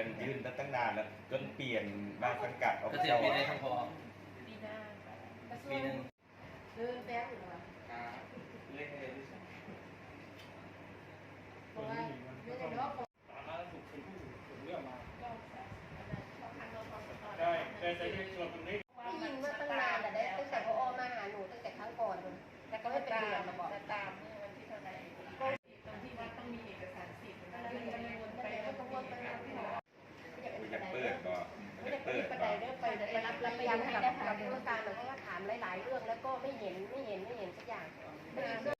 กันยื่นมาตั้งนานแล้วจนเปลี่ยนมาสังกัดอบเกจษตรปีไหนครับพอปีหน้าค่ะกระทรวปีงหนึ่งเดินแป๊บอยู่เหรอเล่นอะไรที่สองเพราะว่าเรื่องเนาะสาธารณสุขเป็นผู้ถูกเลือกมา ก็ทางเราทำต่อได้ได้ในส่วนตรงนี้ได้ยิน เรื่องไปไปรับรับพยายามให้กับกับผู้การหนูก็ถามหลาย ๆ เรื่องแล้วก็ไม่เห็นไม่เห็นไม่เห็นสักอย่างไม่เห็นก็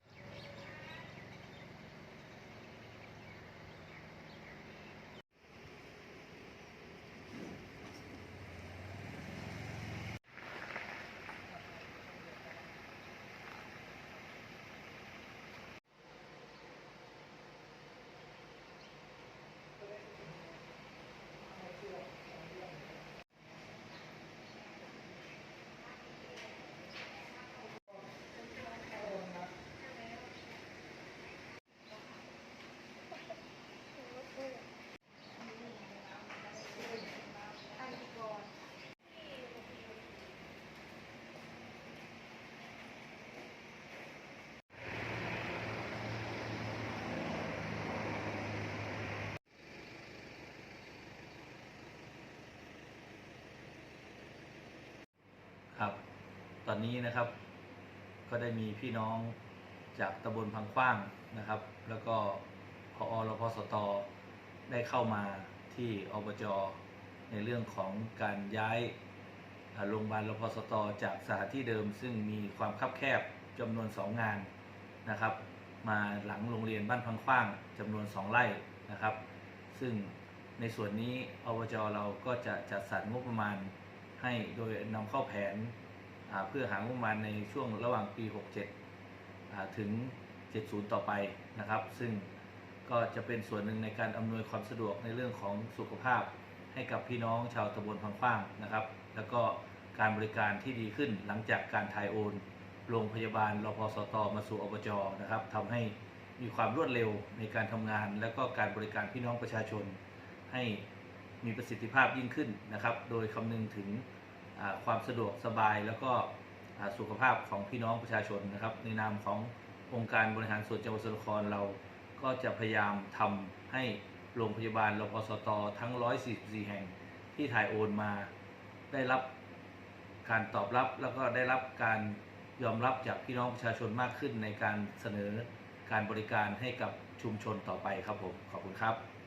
ครับ ตอนนี้นะครับก็ได้มีพี่น้องจากตำบลพังขว้างนะครับ แล้วก็พอรพสตได้เข้ามาที่อบจในเรื่องของการย้ายโรงพยาบาลรพสตจากสถานที่เดิม ซึ่งมีความคับแคบจำนวนสองงานนะครับ มาหลังโรงเรียนบ้านพังขว้างจำนวนสองไร่นะครับ ซึ่งในส่วนนี้อบจเราก็จะจัดสรรงบประมาณ ให้โดยนำเข้าแผนเพื่อหางบประมาณในช่วงระหว่างปี 67 ถึง 70 ต่อไปนะครับ ซึ่งก็จะเป็นส่วนหนึ่งในการอำนวยความสะดวกในเรื่องของสุขภาพ ให้กับพี่น้องชาวตำบลพังข้างนะครับ แล้วก็การบริการที่ดีขึ้นหลังจากการถ่ายโอน โรงพยาบาลรพสตมาสู่อบจนะครับทำให้มีความรวดเร็วในการทำงาน และก็การบริการพี่น้องประชาชนให้ มีประสิทธิภาพยิ่งขึ้นนะครับ โดยคำนึงถึงความสะดวกสบายแล้วก็สุขภาพของพี่น้องประชาชนนะครับ ในนามขององค์การบริหารส่วนจังหวัดสกลนครเราก็จะพยายามทำให้โรงพยาบาลรพสตทั้ง 144 แห่งที่ถ่ายโอนมาได้รับการตอบรับแล้วก็ได้รับการยอมรับจากพี่น้องประชาชนมากขึ้นในการเสนอการบริการให้กับชุมชนต่อไปครับผม ขอบคุณครับ